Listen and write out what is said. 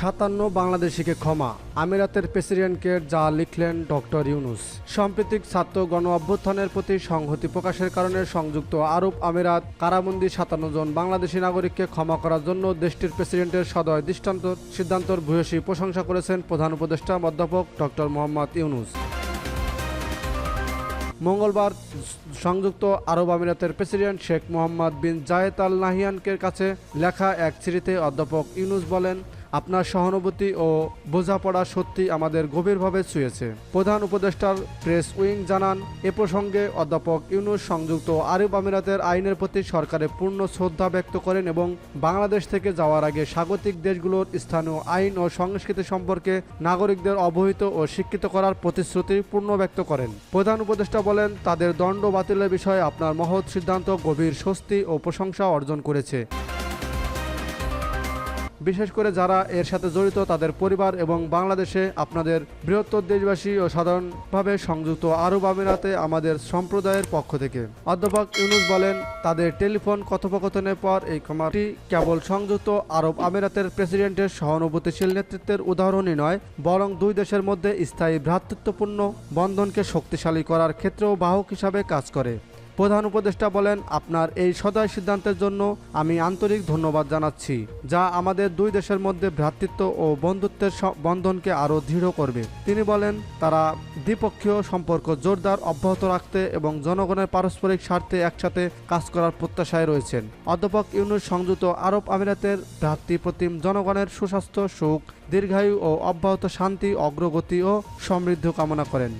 সাতান্ন বাংলাদেশিকে ক্ষমা। আমিরাতের প্রেসিডেন্টকে যা লিখলেন ডক্টর ইউনুস। সাম্প্রতিক ছাত্র গণ অভ্যুত্থানের প্রতি সংহতি প্রকাশের কারণে সংযুক্ত আরব আমিরাত কারাবন্দি সাতান্ন জন বাংলাদেশি নাগরিককে ক্ষমা করার জন্য দেশটির প্রেসিডেন্টের সদয় দৃষ্টান্ত সিদ্ধান্তর ভূয়সী প্রশংসা করেছেন প্রধান উপদেষ্টা অধ্যাপক ডক্টর মোহাম্মদ ইউনুস। মঙ্গলবার সংযুক্ত আরব আমিরাতের president Sheikh Mohammed bin Zayed Al নাহিয়ানকের কাছে লেখা এক চিঠিতে অধ্যাপক ইউনুস বলেন আপনার সহানুভূতি ও বোঝাপড়া সত্যি আমাদের গভীরভাবে ছুঁয়েছে। প্রধান উপদেষ্টার প্রেস উইং জানান, এ প্রসঙ্গে অধ্যাপক ইউনুস সংযুক্ত আরব আমিরাতের আইনের প্রতি সরকারের পূর্ণ শ্রদ্ধা ব্যক্ত করেন এবং বাংলাদেশ থেকে যাওয়ার আগে স্বাগতিক দেশগুলোর স্থানীয় আইন ও সংস্কৃতি সম্পর্কে নাগরিকদের অবহিত ও শিক্ষিত করার প্রতিশ্রুতি পূর্ণ ব্যক্ত করেন। প্রধান উপদেষ্টা বলেন, তাদের দণ্ড বাতিলের বিষয়ে আপনার মহৎ সিদ্ধান্ত গভীর স্বস্তি ও প্রশংসা অর্জন করেছে। বিশেষ করে যারা এর সাথে জড়িত, তাদের পরিবার এবং বাংলাদেশে আপনাদের বৃহত্তর দেশবাসী ও সাধারণভাবে সংযুক্ত আরব আমিরাতে আমাদের সম্প্রদায়ের পক্ষ থেকে। অধ্যাপক ইউনুস বলেন, তাদের টেলিফোন কথোপকথনের পর এই ক্ষমাটি কেবল সংযুক্ত আরব আমিরাতের প্রেসিডেন্টের সহানুভূতিশীল নেতৃত্বের উদাহরণই নয়, বরং দুই দেশের মধ্যে স্থায়ী ভ্রাতৃত্বপূর্ণ বন্ধনকে শক্তিশালী করার ক্ষেত্রেও বাহক হিসাবে কাজ করে। প্রধান উপদেষ্টা বলেন, আপনার এই সদয় সিদ্ধান্তের জন্য আমি আন্তরিক ধন্যবাদ জানাচ্ছি, যা আমাদের দুই দেশের মধ্যে ভ্রাতৃত্ব ও বন্ধুত্বের বন্ধনকে আরও দৃঢ় করবে। তিনি বলেন, তারা দ্বিপক্ষীয় সম্পর্ক জোরদার, অব্যাহত রাখতে এবং জনগণের পারস্পরিক স্বার্থে একসাথে কাজ করার প্রত্যাশায় রয়েছেন। অধ্যাপক ইউনুস সংযুক্ত আরব আমিরাতের ভ্রাতৃপ্রতিম জনগণের সুস্বাস্থ্য, সুখ, দীর্ঘায়ু ও অব্যাহত শান্তি, অগ্রগতি ও সমৃদ্ধ কামনা করেন।